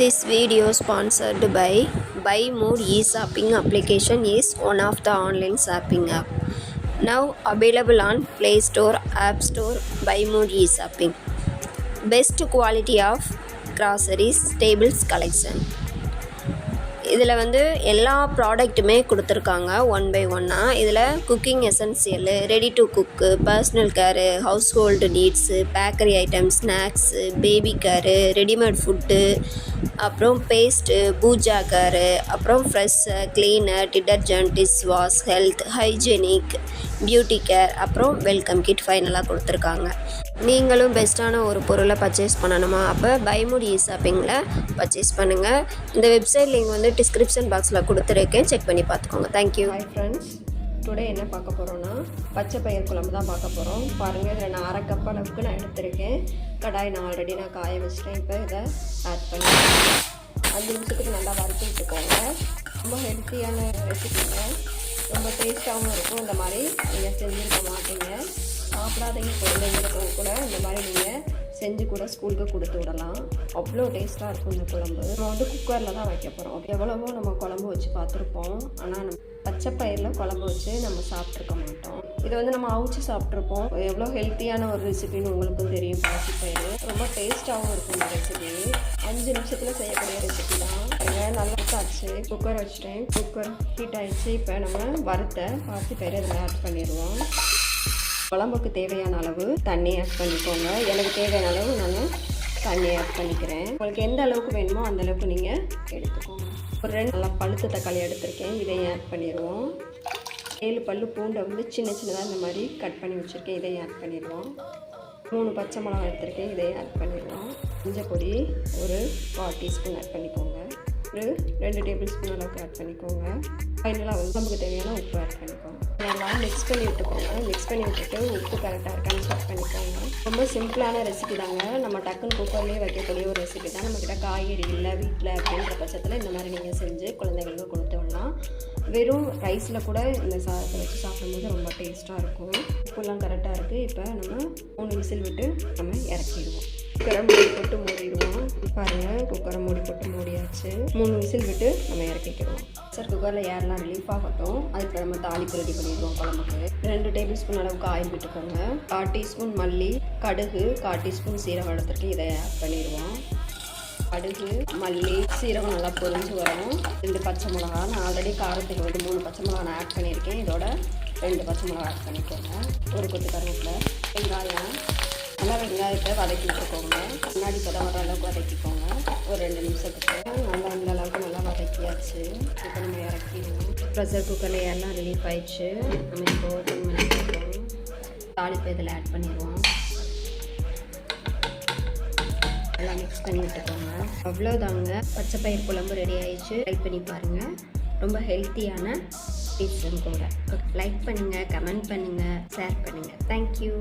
This video sponsored by Buy More e-shopping application is one of the online shopping app. Now available on Play Store, App Store, Buy More e-shopping. Best quality of groceries, staples collection. இதில் வந்து எல்லா ப்ராடக்ட்டுமே கொடுத்துருக்காங்க one by ஒன்னாக இதில் cooking essential ready to cook personal care house hold needs bakery item snacks baby care readymade food அப்புறம் paste puja அப்புறம் fresh cleaner detergent dish wash health hygienic beauty care அப்புறம் welcome kit ஃபைனலாக கொடுத்துருக்காங்க. நீங்களும் பெஸ்ட்டான ஒரு பொருளை பர்ச்சேஸ் பண்ணணுமா? அப்போ பைமுடி இ ஷாப்பிங்கில் பர்ச்சேஸ் பண்ணுங்கள் இந்த வெப்சைட் லிங்க் வந்து டிஸ்கிரிப்ஷன் பாக்ஸில் கொடுத்துருக்கேன். செக் பண்ணி பார்த்துக்கோங்க. தேங்க்யூ ஹாய் ஃப்ரெண்ட்ஸ் டுடே என்ன பார்க்க போகிறோன்னா பச்சை பயிர் குழம்பு தான் பார்க்க போகிறோம் பாருங்கள் இதில் நான் அரை கப் அளவுக்கு நான் எடுத்திருக்கேன். கடாய் நான் ஆல்ரெடி நான் காய வச்சிட்டேன். இப்போ இதை ஆட் பண்ணி அஞ்சு நிமிஷத்துக்கு நல்லா வறுத்து விட்டுக்கோங்க. ரொம்ப ஹெல்த்தியான ரெசிபிங்க ரொம்ப டேஸ்ட்டாகவும் இருக்கும். இந்த மாதிரி நீங்கள் செஞ்சுருக்க மாட்டீங்க. சாப்பிடாதீங்க குழந்தைங்களுக்கு கூட இந்த மாதிரி நீங்கள் செஞ்சு கூட ஸ்கூலுக்கு கொடுத்து விடலாம். அவ்வளோ டேஸ்ட்டாக இருக்கும் இந்த குழம்பு. நம்ம வந்து குக்கரில் தான் வைக்க போகிறோம் எவ்வளவோ நம்ம குழம்பு வச்சு பார்த்துருப்போம். ஆனால் நம்ம பச்சை பயிரில் குழம்பு வச்சு நம்ம சாப்பிட்ருக்க மாட்டோம். இதை வந்து நம்ம அவிச்சு சாப்பிட்ருப்போம் எவ்வளோ ஹெல்த்தியான ஒரு ரெசிபின்னு உங்களுக்கும் தெரியும். பாசி பயிர் ரொம்ப டேஸ்ட்டாகவும் இருக்கும் இந்த ரெசிபி அஞ்சு நிமிஷத்தில் செய்யக்கூடிய ரெசிபி தான். நல்லா காய்ச்சி குக்கர் வச்சுட்டேன். குக்கர் ஹீட் ஆகிடுச்சு இப்போ நம்ம வறுத்த பாசி பயிர் இதில் ஆட் பண்ணிடுவோம். குழம்புக்கு தேவையான அளவு தண்ணி ஆட் பண்ணிக்கோங்க. எனக்கு தேவையான அளவு நான் தண்ணி ஆட் பண்ணிக்கிறேன். உங்களுக்கு எந்த அளவுக்கு வேணுமோ அந்த அளவுக்கு நீங்கள் எடுத்துக்கோங்க. ஒரு ரெண்டு நல்லா பழுத்த தக்காளி எடுத்திருக்கேன். இதையும் ஆட் பண்ணிடுவோம். ஏழு பல் பூண்டை வந்து சின்ன சின்னதாக இந்த மாதிரி கட் பண்ணி வச்சுருக்கேன். இதையும் ஆட் பண்ணிடுவோம். மூணு பச்சை மிளகா எடுத்திருக்கேன். இதையும் ஆட் பண்ணிடுவோம். மஞ்சள் பொடி ஒரு கால் டீஸ்பூன் ஆட் பண்ணிக்கோங்க. ஒரு ரெண்டு டேபிள் ஸ்பூன் அளவுக்கு ஆட் பண்ணிக்கோங்க. ஃபைனலாக வந்து நமக்கு தேவையான உப்பு ஆட் பண்ணிக்கோங்க. நல்லா மிக்ஸ் பண்ணி விட்டுக்கோங்க. மிக்ஸ் பண்ணி விட்டுட்டு உப்பு கரெக்டாக இருக்கான்னு செக் பண்ணிக்கோங்க. ரொம்ப சிம்பிளான ரெசிபி தாங்க. நம்ம டக்குன்னு குக்கர்லேயே வைக்கக்கூடிய ஒரு ரெசிபி தான். நம்மக்கிட்ட காய்கறி இல்லை வீட்டில் அப்படின்ற பட்சத்தில் இந்த மாதிரி நீங்கள் செஞ்சு குழந்தைங்களுக்கு கொடுத்து விடலாம். வெறும் ரைஸில் கூட இந்த சாதத்தை வச்சு சாப்பிடும்போது ரொம்ப டேஸ்ட்டாக இருக்கும். உப்புலாம் கரெக்டாக இருக்குது இப்போ நம்ம மூணு விசில் விட்டு நம்ம இறக்கிடுவோம். குக்கரை மூடி போட்டு மூடிடுவோம். பாருங்கள் குக்கரை மூடி போட்டு மூடியாச்சு. மூணு விசில் விட்டு நம்ம இறக்கிக்கிறோம் சார் குக்கரில் ஏர்லாம் ரிலீஃப் ஆகட்டும். அதுக்கு நம்ம தாளிப்பு ரெடி பண்ணிடுவோம் குழம்புக்கு. ரெண்டு டேபிள் ஸ்பூன் அளவுக்கு ஆயில் விட்டுக்கோங்க. கால் டீஸ்பூன் மல்லி கடுகு கால் டீஸ்பூன் சீரகம் எடுத்துட்டு இதை ஆட் பண்ணிடுவோம். கடுகு மல்லி சீரகம் நல்லா பொரிஞ்சு வரும் ரெண்டு பச்சை மிளகா நான் ஆல்ரெடி காரத்துக்கு வந்து மூணு பச்சை மிளகா நான் ஆட் பண்ணியிருக்கேன். இதோட ரெண்டு பச்சை மிளகா ஆட் பண்ணிக்கோங்க. ஒரு கொத்து கருவேப்பிலை வெங்காயம் நல்லா வெங்காயத்தை வதக்கி விட்டுக்கோங்க முன்னாடி பதம் வர அளவுக்கு வதக்கிக்கோங்க. ஒரு ரெண்டு நிமிஷத்துக்கு. நல்லா இந்த அளவுக்கு நல்லா வதக்கியாச்சு. இப்போ நம்ம இறக்கிடுவோம். ப்ரெஷர் குக்கரில் எல்லாம் ரிலீஃப் ஆயிடுச்சு. நம்ம இப்போ ஓப்பன் பண்ணிடுவோம் தாளிப்பு இதில் ஆட் பண்ணிடுவோம். எல்லாம் மிக்ஸ் பண்ணி விட்டுக்கோங்க. அவ்வளோதாங்க. பச்சை பயிர் குழம்பு ரெடி ஆயிடுச்சு. ட்ரை பண்ணி பாருங்கள் ரொம்ப ஹெல்த்தியான டிஷ்ஷும் கூட. லைக் பண்ணுங்கள் கமெண்ட் பண்ணுங்கள் ஷேர் பண்ணுங்கள் தேங்க்யூ